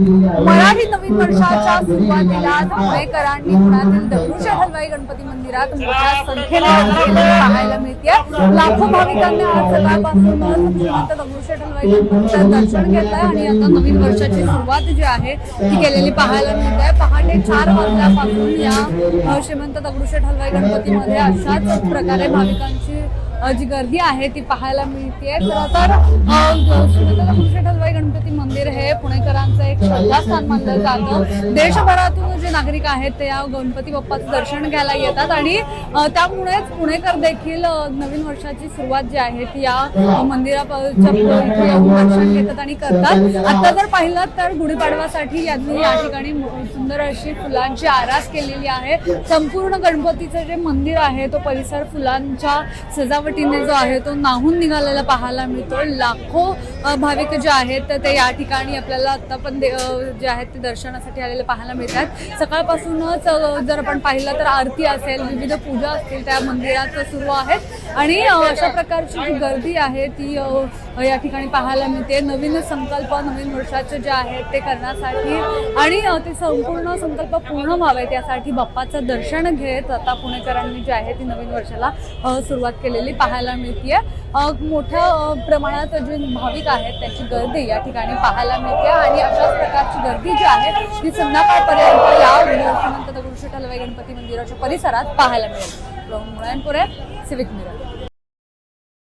मराठी नवीन वर्षाच्या सुरुवातीला पुणेकरांनी पुण्यातील दगडूशेठ हलवाई गणपती मंदिरात मोठ्या संख्येने पाहायला मिळते लाखो भाविकांनी आज सकाळपासून श्रीमंत दगडूशेठ हलवाई गणपतीचं दर्शन घेतलंय आणि आता नवीन वर्षाची सुरुवात जी आहे ती केलेली पाहायला मिळते पहाटे चार वाजल्यापासून या श्रीमंत दगडूशेठ हलवाई गणपतीमध्ये अशाच प्रकारे भाविकांची जी गर्दी आहे ती पाहायला मिळते खरं तर श्रीमंत दगडूशेठ हलवाई एक श्रद्धास्थान मानलं जातं. देशभरातून जे नागरिक आहेत ते या गणपती बाप्पाचं दर्शन घ्यायला येतात आणि त्यामुळेच पुणेकर देखील नवीन वर्षाची सुरुवात जी आहे ती या मंदिराच्या दर्शन घेतात आणि करतात. आता जर पाहिलं तर गुढीपाडवासाठी यांनी या ठिकाणी सुंदर अशी फुलांची आरास केलेली आहे. संपूर्ण गणपतीचं जे मंदिर आहे तो परिसर फुलांच्या सजावटीने जो आहे तो नाहून निघालेला पाहायला मिळतो लाखो भाविक जे आहेत तर ते या ठिकाणी आपल्याला आतापर्यंत दे- जे आहेत ते दर्शनासाठी आलेले पाहायला मिळतात. सकाळपासूनच जर आपण पाहिलं तर आरती असेल विविध पूजा असतील त्या मंदिरात सुरू आहेत. आणि अशा प्रकारची जी गर्दी आहे ती या ठिकाणी पाहायला मिळते. नवीन संकल्प नवीन वर्षाचे जे आहेत ते करण्यासाठी आणि ते संपूर्ण संकल्प पूर्ण व्हावेत यासाठी बाप्पाचं दर्शन घेत आता पुणेकरांनी जे आहे ती नवीन वर्षाला सुरुवात केलेली पाहायला मिळते मोठ्या प्रमाणात जे भाविक आहेत त्याची गर्दी या ठिकाणी पाहायला मिळते आणि अशाच प्रकारची गर्दी जी आहे ती संध्याकाळपर्यंत या श्रीमंत दगडूशेठ हलवाई गणपती मंदिराच्या परिसरात पाहायला मिळेल. मुळ्यांपुरे सिविक मिरर